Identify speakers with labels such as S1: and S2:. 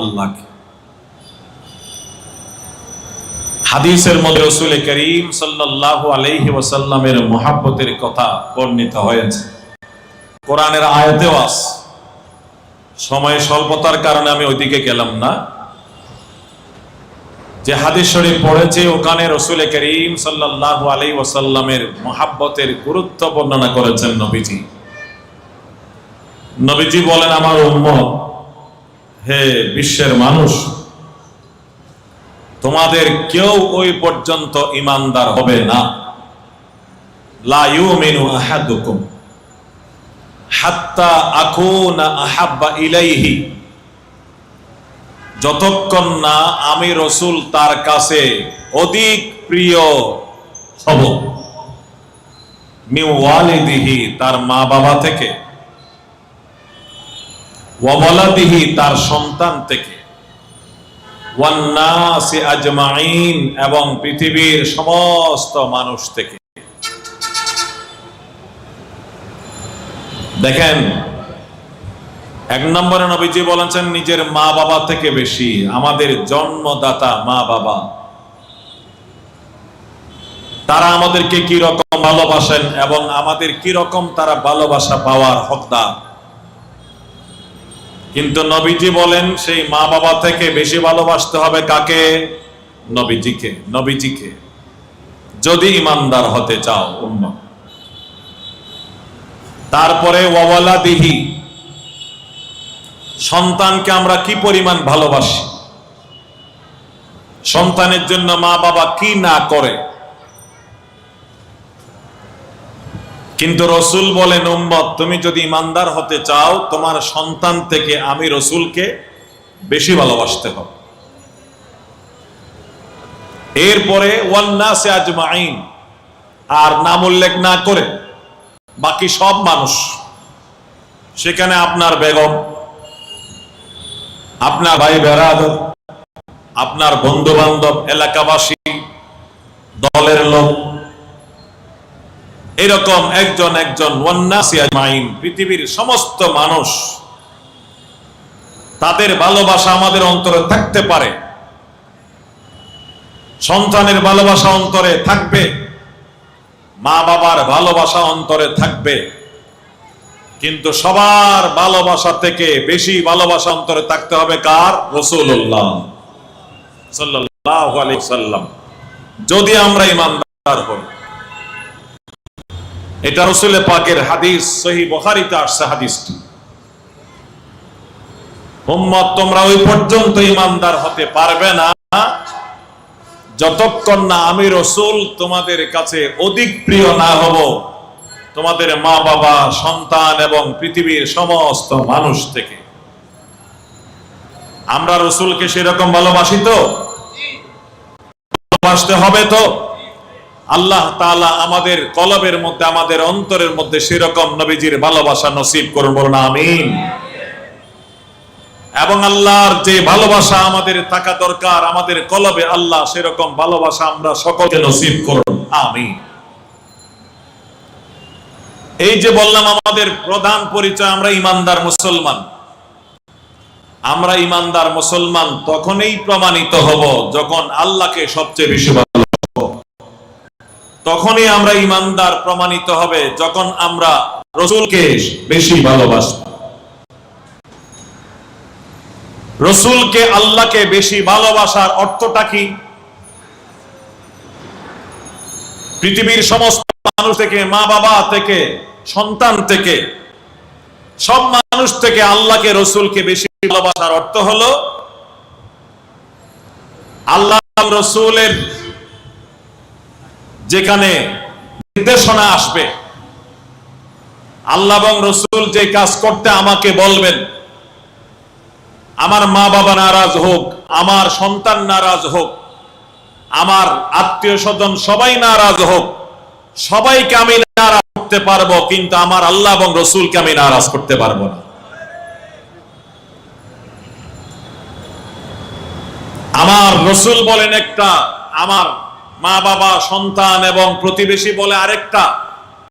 S1: আল্লাহকে। হাদিসের মধ্যে রসুল করিম সাল্লাল্লাহু আলাইহি ওয়াসাল্লামের মহাব্বতের কথা বর্ণিত হয়েছে। কোরআনের আয়াতেও আস সময় স্বল্পতার কারণে আমি ওইদিকে গেলাম না। যে হাদিস শরীফ পড়েছে, ওখানে রসুল করিম সাল্লাল্লাহু আলাইহি ওয়াসাল্লামের মহাব্বতের গুরুত্ব বর্ণনা করেছেন নবীজি। নবীজি বলেন, আমার উম্মত হে বিশ্বের মানুষ, তোমাদের কেউ ওই পর্যন্ত ইমানদার হবে না। লা ইউমিনু আহাদুকুম, হাত্তা আকুনা আহাব্বা ইলাইহি, যতক্ষণ না আমি রসুল তার কাছে অধিক প্রিয় হব। মিওয়ালিদিহি তার মা বাবা থেকে। ওয়ালাদিহি তার সন্তান থেকে। আজমাইন এবং পৃথিবীর সমস্ত মানুষ থেকে। দেখেন, এক নম্বরে নবীজি বলেছেন, নিজের মা বাবা থেকে বেশি আমাদের জন্মদাতা মা বাবা তারা আমাদেরকে কি রকম ভালোবাসেন, এবং আমাদের কি রকম তারা ভালোবাসা পাওয়ার হকদার। কিন্তু নবীজি বলেন, সেই মা বাবা থেকে বেশি ভালোবাসতে হবে কাকে? নবীজিকে নবীজিকে। যদি ইমানদার হতে চাও উম্মত তারপরে ওয়াওয়ালা দিহি সন্তানকে আমরা কি পরিমাণ ভালোবাসি? সন্তানের জন্য মা বাবা কি না করে? কিন্তু রসুল বলেন, উম্মত, তুমি যদি ইমানদার হতে চাও, তোমার সন্তান থেকে আমি রসুলকে বেশি ভালোবাসতে হবে। এরপরে আর নাম উল্লেখ না করে বাকি সব মানুষ, সেখানে আপনার বেগম, আপনার ভাই বেড়াদর আপনার বন্ধু বান্ধব এলাকাবাসী, দলের লোক এরকম একজন একজন ওয়ান্নাসিয়ামাইন পৃথিবীর সমস্ত মানুষ, তাদের ভালোবাসা আমাদের অন্তরে থাকতে পারে। সন্তানের ভালোবাসা অন্তরে থাকবে মা বাবার ভালোবাসা অন্তরে থাকবে। কিন্তু সবার ভালোবাসা থেকে বেশি ভালোবাসা অন্তরে থাকতে হবে কার? রসুল্লাহ সাল্লাম যদি আমরা ইমানদার হই এটা রসুলের পাকের হাদিস, সহি বখারিতে আসছে হাদিসটি। উম্মত, তোমরা ওই পর্যন্ত ইমানদার হতে পারবে না। যতক্ষণ না আমি রসুল তোমাদের কাছে অধিক প্রিয় না হব, তোমাদের মা বাবা, সন্তান এবং পৃথিবীর সমস্ত মানুষ থেকে। আমরা রসুলকে সেরকম ভালোবাসি তো? ভালোবাসতে হবে তো? আল্লাহ তাআলা আমাদের কলবের মধ্যে, আমাদের অন্তরের মধ্যে সেরকম নবীজির ভালোবাসা নসিব করুন, বলুন আমিন। এবং আল্লাহর যে ভালোবাসা আমাদের থাকা দরকার, আমাদের কলবে আল্লাহ সেরকম ভালোবাসা আমরা সকলকে নসিব করুন, আমিন। এই যে বললাম, আমাদের প্রধান পরিচয়, আমরা ইমানদার মুসলমান। আমরা ইমানদার মুসলমান, তখনই প্রমাণিত হব যখন আল্লাহকে সবচেয়ে বেশি তখনই আমরা ইমানদার প্রমাণিত হবে যখন আমরা রসুলকে বেশি ভালোবাসব। রসুলকে আল্লাহকে বেশি ভালোবাসার অর্থটা কি? পৃথিবীর সমস্ত মানুষ থেকে মা বাবা থেকে, সন্তান থেকে, সব মানুষ থেকে আল্লাহকে, রসুলকে বেশি ভালোবাসার অর্থ হলো, আল্লাহ রসুলের যেখানে নির্দেশনা আসবে। আল্লাহ এবং রসুল যে কাজ করতে আমাকে বলবেন, আমার মা বাবা নারাজ হোক, আমার সন্তান নারাজ হোক, আমার আত্মীয় স্বজন সবাই নারাজ হোক, সবাইকে আমি নারাজ করতে পারব, কিন্তু আমার আল্লাহ এবং রসুলকে আমি নারাজ করতে পারব না। আমার রসুল বলেন একটা, আমার মা বাবা সন্তান এবং প্রতিবেশী বলে আরেকটা।